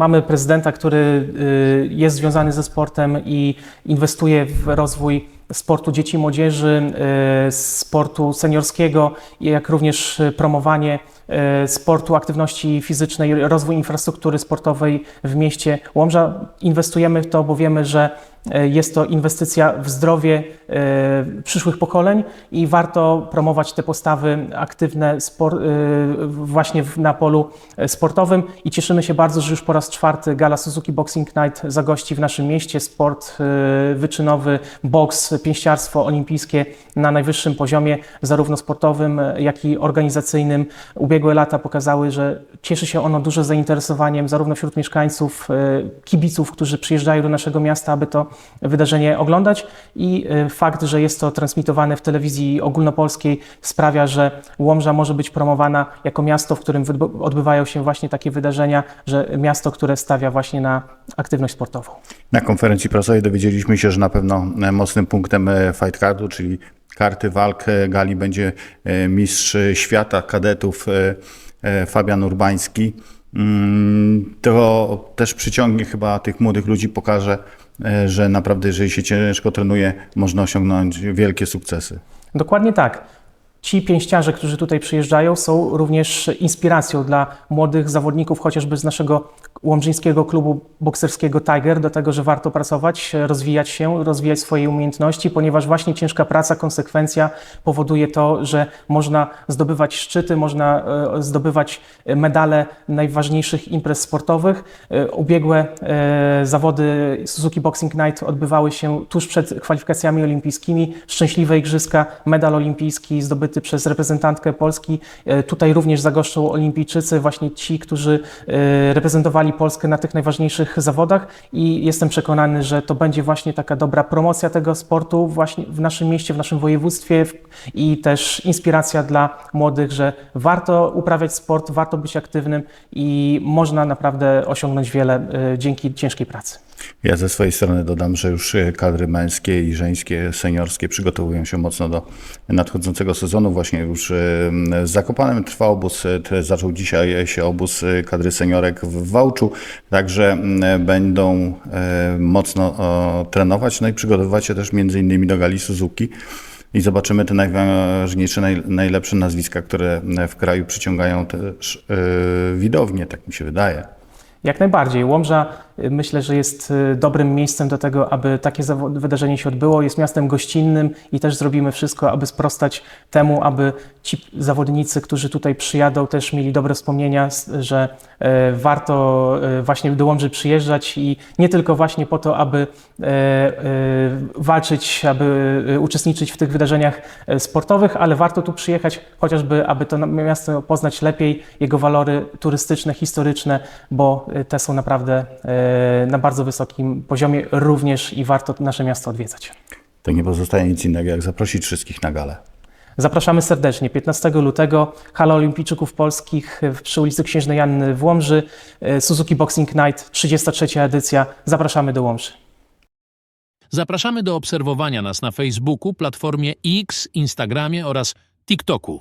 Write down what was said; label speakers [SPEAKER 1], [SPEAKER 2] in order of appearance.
[SPEAKER 1] Mamy prezydenta, który y, jest związany ze sportem i inwestuje w rozwój sportu dzieci i młodzieży, y, sportu seniorskiego, jak również promowanie y, sportu, aktywności fizycznej, rozwój infrastruktury sportowej w mieście Łomża. Inwestujemy w to, bo wiemy, że jest to inwestycja w zdrowie y, przyszłych pokoleń i warto promować te postawy aktywne y, właśnie na polu e, sportowym i cieszymy się bardzo, że już po raz czwarty Gala Suzuki Boxing Night zagości w naszym mieście. Sport wyczynowy, boks, pięściarstwo olimpijskie na najwyższym poziomie, zarówno sportowym, e, jak i organizacyjnym. Ubiegłe lata pokazały, że cieszy się ono dużo zainteresowaniem zarówno wśród mieszkańców, e, kibiców, którzy przyjeżdżają do naszego miasta, aby to wydarzenie oglądać i e, fakt, że jest to transmitowane w telewizji ogólnopolskiej sprawia, że Łomża może być promowana jako miasto, w którym odbywają się właśnie takie wydarzenia, że miasto, które stawia właśnie na aktywność sportową.
[SPEAKER 2] Na konferencji prasowej dowiedzieliśmy się, że na pewno e, mocnym punktem e, fight cardu, czyli karty walk e, gali będzie mistrz świata kadetów Fabian Urbański. Mm, To też przyciągnie chyba tych młodych ludzi, pokaże, e, że naprawdę jeżeli się ciężko trenuje, można osiągnąć wielkie sukcesy.
[SPEAKER 1] Dokładnie tak. Ci pięściarze, którzy tutaj przyjeżdżają, są również inspiracją dla młodych zawodników, chociażby z naszego łomżyńskiego klubu bokserskiego Tiger, do tego, że warto pracować, rozwijać się, rozwijać swoje umiejętności, ponieważ właśnie ciężka praca, konsekwencja powoduje to, że można zdobywać szczyty, można e, zdobywać medale najważniejszych imprez sportowych. E, Ubiegłe e, zawody Suzuki Boxing Night odbywały się tuż przed kwalifikacjami olimpijskimi. Szczęśliwe igrzyska, medal olimpijski zdobyty przez reprezentantkę Polski. E, Tutaj również zagoszczą olimpijczycy, właśnie ci, którzy e, reprezentowali Polskę na tych najważniejszych zawodach i jestem przekonany, że to będzie właśnie taka dobra promocja tego sportu właśnie w naszym mieście, w naszym województwie i też inspiracja dla młodych, że warto uprawiać sport, warto być aktywnym i można naprawdę osiągnąć wiele e, dzięki ciężkiej pracy.
[SPEAKER 2] Ja ze swojej strony dodam, że już kadry męskie i żeńskie, seniorskie przygotowują się mocno do nadchodzącego sezonu. Właśnie już e, z Zakopanem trwa obóz, zaczął dzisiaj się obóz e, kadry seniorek w Wałczu, także będą e, mocno trenować, no i przygotowywać się też między innymi do gali Suzuki. I zobaczymy te najważniejsze, naj, najlepsze nazwiska, które w kraju przyciągają też e, widownię, tak mi się wydaje.
[SPEAKER 1] Jak najbardziej. Łomża myślę, że jest y, dobrym miejscem do tego, aby takie wydarzenie się odbyło. Jest miastem gościnnym i też zrobimy wszystko, aby sprostać temu, aby ci zawodnicy, którzy tutaj przyjadą, też mieli dobre wspomnienia, że e, warto e, właśnie do Łomży przyjeżdżać i nie tylko właśnie po to, aby e, walczyć, aby uczestniczyć w tych wydarzeniach sportowych, ale warto tu przyjechać chociażby, aby to miasto poznać lepiej, jego walory turystyczne, historyczne, bo te są naprawdę na bardzo wysokim poziomie również i warto nasze miasto odwiedzać.
[SPEAKER 2] To nie pozostaje nic innego, jak zaprosić wszystkich na galę.
[SPEAKER 1] Zapraszamy serdecznie. 15 lutego Hala Olimpijczyków Polskich w- przy ulicy Księżnej Janny w Łomży. e, Suzuki Boxing Night, 33 edycja. Zapraszamy do Łomży.
[SPEAKER 3] Zapraszamy do obserwowania nas na Facebooku, platformie X, Instagramie oraz TikToku.